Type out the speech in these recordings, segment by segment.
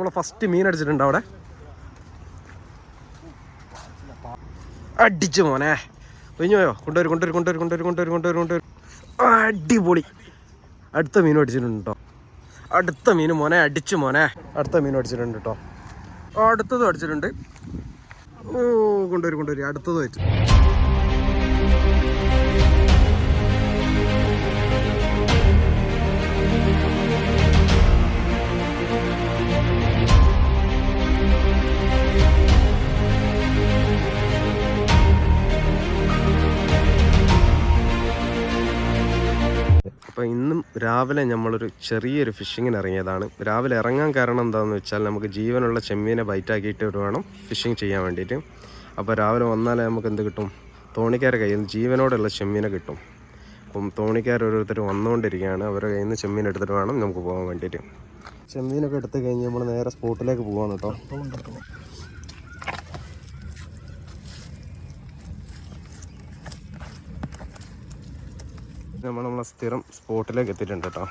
നമ്മളെ ഫസ്റ്റ് മീൻ അടിച്ചിട്ടുണ്ട് അവിടെ. അടിച്ചു മോനെ. ഒഴിഞ്ഞോയോ കൊണ്ടുവരും കൊണ്ടുവരും കൊണ്ടുവരും കൊണ്ടുവരും കൊണ്ടുവരും കൊണ്ടുവരും കൊണ്ടുവരും. അടിപൊളി. അടുത്ത മീൻ അടിച്ചിട്ടുണ്ട് കേട്ടോ അടുത്ത മീൻ മോനെ അടിച്ചു മോനെ. അടുത്ത മീൻ അടിച്ചിട്ടുണ്ട് കേട്ടോ അടുത്തതും അടിച്ചിട്ടുണ്ട്. ഓ കൊണ്ടുവരും കൊണ്ടുവരും. അടുത്തതും വെച്ചു രാവിലെ നമ്മളൊരു ചെറിയൊരു ഫിഷിങ്ങിന് ഇറങ്ങിയതാണ്. രാവിലെ ഇറങ്ങാൻ കാരണം എന്താണെന്ന് വെച്ചാൽ നമുക്ക് ജീവനുള്ള ചെമ്മീനെ ബൈറ്റാക്കിയിട്ട് വേണം ഫിഷിങ് ചെയ്യാൻ വേണ്ടിയിട്ട്. അപ്പോൾ രാവിലെ വന്നാലേ നമുക്ക് എന്ത് കിട്ടും? തോണിക്കാരെ കയ്യിൽ നിന്ന് ജീവനോടുള്ള ചെമ്മീനെ കിട്ടും. അപ്പം തോണിക്കാർ ഓരോരുത്തർ വന്നുകൊണ്ടിരിക്കുകയാണ്. അവരുടെ കയ്യിൽ നിന്ന് ചെമ്മീൻ എടുത്തിട്ട് വേണം നമുക്ക് പോകാൻ വേണ്ടിയിട്ട്. ചെമ്മീനൊക്കെ എടുത്തു കഴിഞ്ഞ് നമ്മൾ നേരെ സ്പോട്ടിലേക്ക് പോവാണ് കേട്ടോ. നമ്മൾ നമ്മളെ സ്ഥിരം സ്പോട്ടിലേക്ക് എത്തിയിട്ടുണ്ട് കേട്ടോ.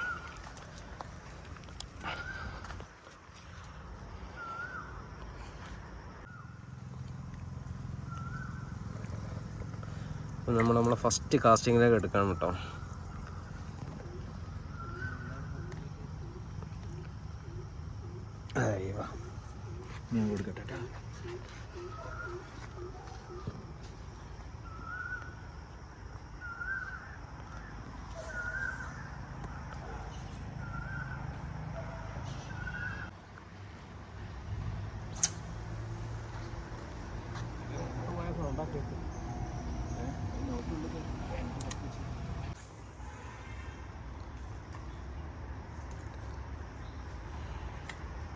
നമ്മൾ നമ്മളെ ഫസ്റ്റ് കാസ്റ്റിങ്ങിലേക്ക് എടുക്കണം കേട്ടോ. അയ്യോ. ഞാൻ കൊടുക്കട്ടെ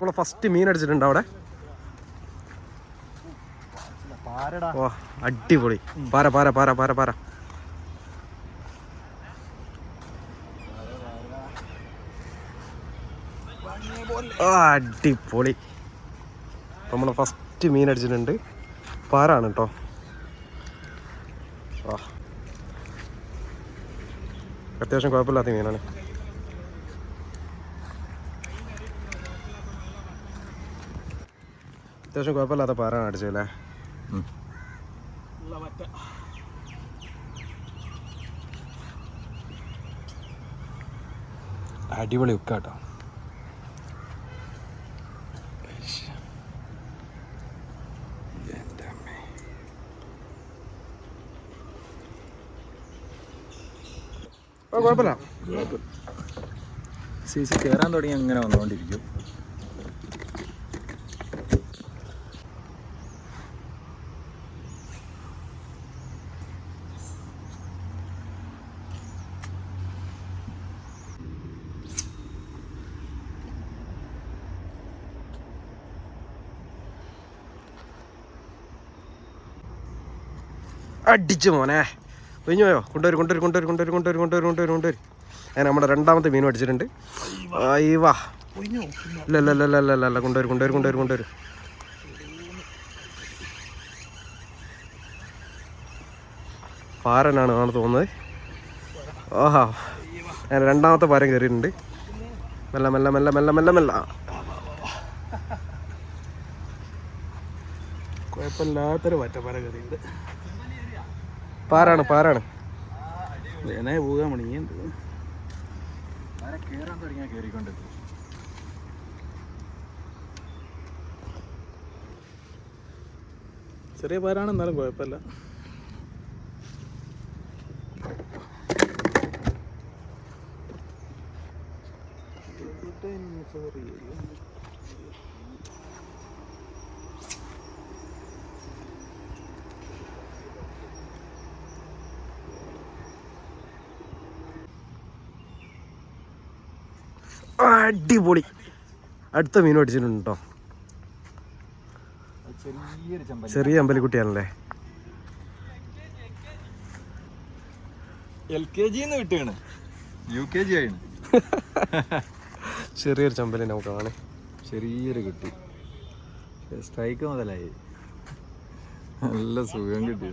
നമ്മൾ ഫസ്റ്റ് മീൻ അടിച്ചിട്ടുണ്ട് അവിടെ. ഓ അടിപൊളി. പാര പാര പാര പാര പാര. അടിപൊളി. നമ്മൾ ഫസ്റ്റ് മീൻ അടിച്ചിട്ടുണ്ട്. പാരാണ് കേട്ടോ ആ അത്യാവശ്യം കുഴപ്പമില്ലാത്ത മീനാണ്. അത്യാവശ്യം കുഴപ്പമില്ലാത്ത പാരാണ് അടിച്ചല്ലേ അടിപൊളി ഉക്കാട്ടോ കുഴപ്പമില്ല. സി സി കയറാൻ തുടങ്ങി അങ്ങനെ വന്നുകൊണ്ടിരിക്കും. അടിച്ചു മോനെ. ഒഴിഞ്ഞു പോയോ? കൊണ്ടുവരും കൊണ്ടുവരും കൊണ്ടുവരും കൊണ്ടുവരും കൊണ്ടുവരും കൊണ്ടുവരും കൊണ്ടുവരും കൊണ്ടുവരും. ഞാൻ നമ്മുടെ രണ്ടാമത്തെ മീൻ അടിച്ചിട്ടുണ്ട് ഐ വാ ഇല്ല ഇല്ല ഇല്ല ഇല്ല ഇല്ല കൊണ്ടുവരും കൊണ്ടുവരും കൊണ്ടുവരും കൊണ്ടുവരും. പാരനാണ് ആണ് തോന്നുന്നത്. ഓഹാ. ഞാൻ രണ്ടാമത്തെ പാരം കയറിയിട്ടുണ്ട്. മെല്ല മെല്ല മെല്ല മെല്ല മെല്ല മെല്ല. കുഴപ്പമില്ലാത്തൊരു വറ്റപ്പാര കയറിയുണ്ട് പാറാണ് പാറാണ്. വേനായി പോകാൻ മണി ചെറിയ പാരാണ് എന്നാലും കുഴപ്പമില്ല. സോറി അടിപൊളി. അടുത്ത മീൻ അടിച്ചിട്ടുണ്ട് കേട്ടോ ചെറിയ അമ്പലിക്കുട്ടിയാണല്ലേ എൽ കെ ജിന്ന് വിട്ടാണ്. യു കെ ജി ആണ് ചെറിയൊരു ചമ്പലി നമുക്ക് ആണ് ചെറിയൊരു കിട്ടി. സ്ട്രൈക്ക് മുതലായി. നല്ല സുഖം കിട്ടി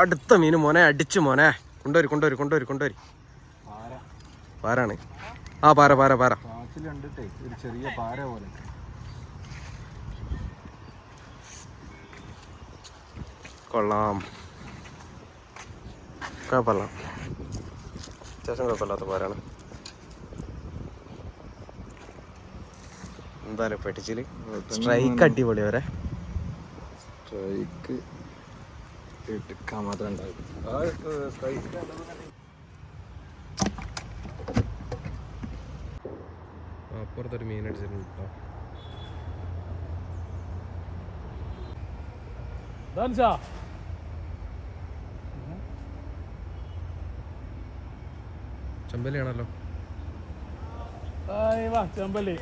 അടുത്ത മീൻ മോനെ അടിച്ചു മോനെ. കൊണ്ടുവരി കൊണ്ടുവരി കൊണ്ടുവരി കൊണ്ടുവരി. പാര പാരാണ്. ആ പാര പാര പാര. ചെറിയ പാര പോലെ. കൊള്ളാം. കുഴപ്പമില്ല. അത്യാവശ്യം കുഴപ്പമില്ലാത്ത പാരാണ്. എന്തായാലും പെട്ടിച്ചിൽ. സ്ട്രൈക്ക് അടിപൊളി വരെ. സ്ട്രൈക്ക്. എടുക്കാൻ മാത്രം ഉണ്ടാവും അപ്പുറത്തൊരു മീൻ അടിച്ചിട്ടുണ്ട് കേട്ടോ. ചെമ്പലിയാണല്ലോ ചെമ്പല്ലി.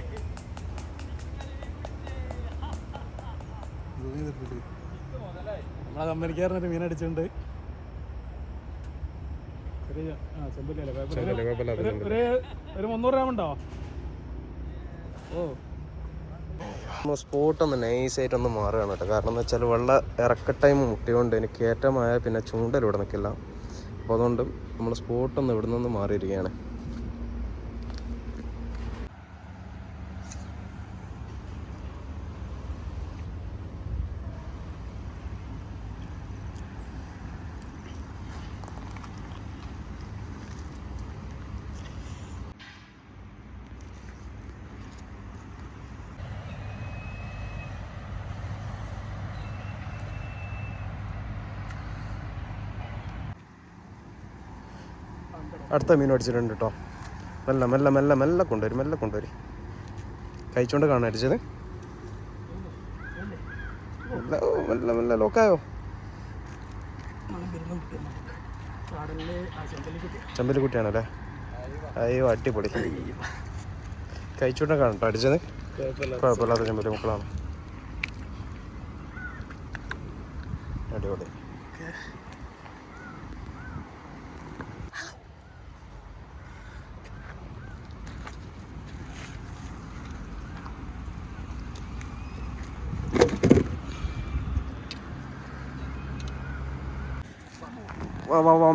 നമ്മളെ കമ്പനിക്കാരനൊരു മീൻ അടിച്ചിട്ടുണ്ട്. ചെറിയ ആ ചെമ്പല്ലി കുഴപ്പമില്ല. ഒരു-. ഒരു മുന്നൂറ് ഗ്രാം ഉണ്ടോ? ഓ. നമ്മൾ സ്പോട്ട് ഒന്ന് നൈസായിട്ട് ഒന്ന് മാറുകയാണ് കേട്ടോ. കാരണം എന്ന് വെച്ചാൽ വെള്ള ഇറക്ക ടൈം മുട്ടിയോണ്ട് എനിക്ക് ഏറ്റവും ആയ പിന്നെ ചൂണ്ടൽ ഇവിടെ നിൽക്കില്ല അപ്പോൾ അതുകൊണ്ട് നമ്മൾ സ്പോട്ടൊന്ന് ഇവിടെ നിന്ന് മാറിയിരിക്കുകയാണ്. അടുത്ത മീൻ അടിച്ചിട്ടുണ്ട് കേട്ടോ മെല്ലെ മെല്ലെ മെല്ലെ മെല്ലെ കൊണ്ടുവരും മെല്ലെ കൊണ്ടുവരും. കഴിച്ചോണ്ട് കാണാൻ അടിച്ചത് മെല്ലെ മെല്ലെ ലോക്കായോ? കടലിൽ ആ ചെമ്പല്ലി കിട്ടി ചെമ്പൽ കുട്ടിയാണല്ലേ അയ്യോ അടിപൊളി. കഴിച്ചോണ്ട് കാണട്ടോ അടിച്ചത് കുഴപ്പമില്ല കുഴപ്പമില്ലാത്ത ചെമ്പൽ മക്കളാണ് അടിപൊളി.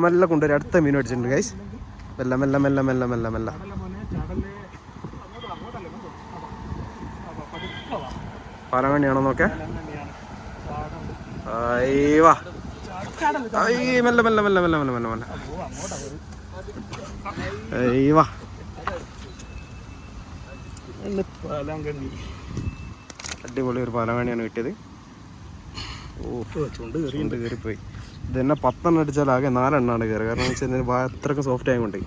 മെല്ലെ കൊണ്ടുവരും അടുത്ത മീൻ അടിച്ചിട്ടുണ്ട് ഗൈസ് മെല്ലെ മെല്ലെ മെല്ലെ മെല്ലെ മെല്ലെ മെല്ലെ വാ. നോക്കേ തന്നെയാണ്. അയ്യോ മെല്ലെ മെല്ലെ മെല്ലെ മെല്ലെ മെല്ലെ മെല്ലെ മെല്ലെ ഓ, അയ്യോ ഇന്ന് പാലാങ്കണ്ണി. അടിപൊളി ഒരു പാലങ്ങണിയാണ് കിട്ടിയത് ഓ ചുണ്ട് കയറി കയറിപ്പോയി ഇത് തന്നെ പത്തെണ്ണം അടിച്ചാൽ ആകെ നാലെണ്ണമാണ് കയറുക കാരണം വെച്ചാൽ കഴിഞ്ഞാൽ അത്രയ്ക്ക് സോഫ്റ്റ് ആയതുകൊണ്ട്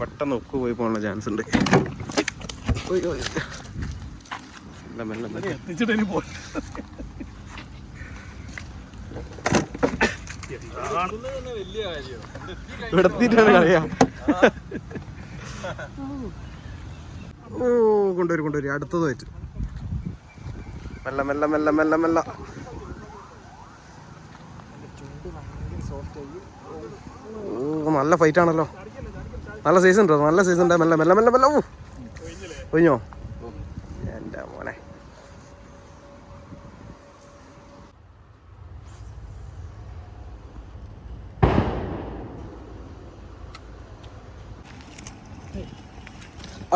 പെട്ടെന്ന് ഉപ്പ് പോയി പോകാനുള്ള ചാൻസ് ഉണ്ട്. ഓ കൊണ്ടുവരും കൊണ്ടുവരും. അടുത്തത് വെച്ച് മെല്ല മെല്ല മെല്ല മെല്ല മെല്ലെ ഓ നല്ല ഫൈറ്റ് ആണല്ലോ. നല്ല സൈസ് ഉണ്ടോ? നല്ല സൈസ് ഉണ്ട്? മെല്ലെ മെല്ലെ മെല്ലെ മെല്ലെ. ഒഴിഞ്ഞോ? എന്റെ മോനെ.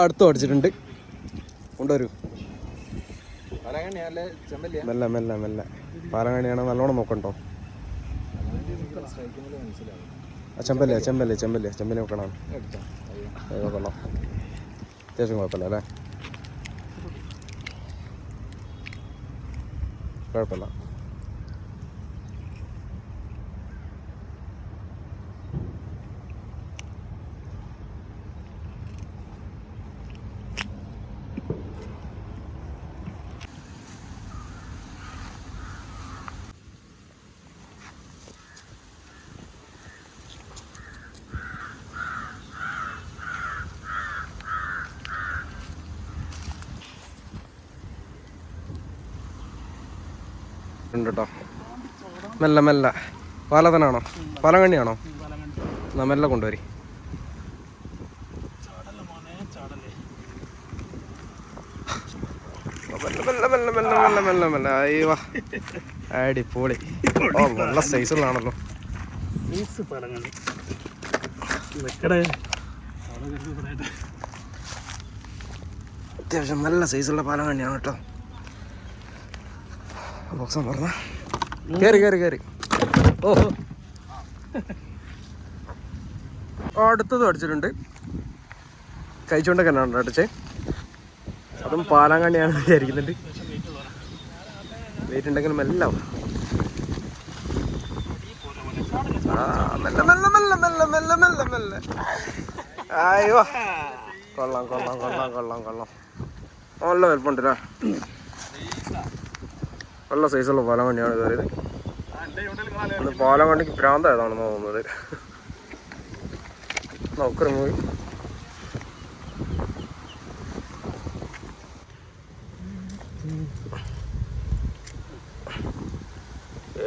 അടുത്തും അടിച്ചിട്ടുണ്ട് കൊണ്ടുവരൂ. മെല്ല മെല്ലെ മെല്ലെ. പാലങ്ങണിയാണോ നല്ലോണം നോക്കണ്ടോ? മനസ്സിലാവും ചെമ്പല്ലേ ചെമ്പല്ലേ ചെമ്പല്ലേ അയ്യോ അയ്യോ കൊള്ളാം. അത്യാവശ്യം കുഴപ്പമില്ല അല്ലേ? കുഴപ്പമില്ല. ഉണ്ട് കേട്ടോ. മെല്ലെ മെല്ലെ. പാലതനാണോ പാലങ്കണ്ണിയാണോ എന്നാ മെല്ലെ കൊണ്ടുവരി. അടിപൊളി. ഓ നല്ല സൈസുള്ളാണല്ലോ അത്യാവശ്യം നല്ല സൈസുള്ള പാലം കണ്ണിയാണ് കേട്ടോ. ബോക്സം പറഞ്ഞ കയറി കയറി കയറി ഓഹോ അടുത്തതും അടിച്ചിട്ടുണ്ട്. കഴിച്ചുകൊണ്ടൊക്കെ ഉണ്ട് അടിച്ചേ. അതും പാലാങ്കണ്ണിയാണ് വിചാരിക്കുന്നുണ്ട്. വെയിറ്റ് ഉണ്ടെങ്കിലും മെല്ല മെല്ല മെല്ല മെല്ല മെല്ല മെല്ല മെല്ലെ മെല്ലെ. അയ്യോ കൊള്ളാം കൊള്ളാം കൊള്ളാം കൊള്ളാം കൊള്ളാം. നല്ല വലുപ്പമുണ്ടല്ലേ നല്ല സൈസുള്ള പാലം വണ്ടിയാണ് കയറിയത്. അത് പാലം വണ്ടിക്ക് ഭ്രാന്തായതാണെന്ന് തോന്നുന്നത്. നോക്കറി പോയി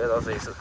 ഏതാ സൈസ്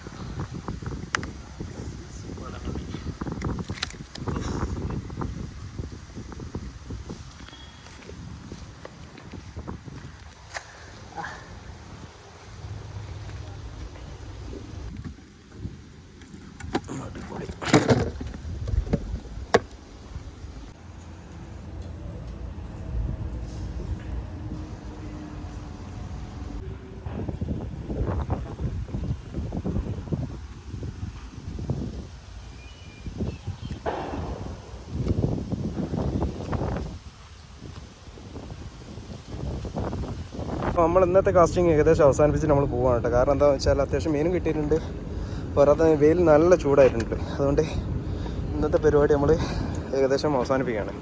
നമ്മൾ ഇന്നത്തെ കാസ്റ്റിംഗ് ഏകദേശം അവസാനിപ്പിച്ച് നമ്മൾ പോവാണ് കേട്ടോ. കാരണം എന്താണെന്ന് വെച്ചാൽ അത്യാവശ്യം മീനും കിട്ടിയിട്ടുണ്ട്. പോരാത്ത വെയിൽ നല്ല ചൂടായിട്ടുണ്ട്. അതുകൊണ്ട് ഇന്നത്തെ പരിപാടി നമ്മൾ ഏകദേശം അവസാനിപ്പിക്കുകയാണ്.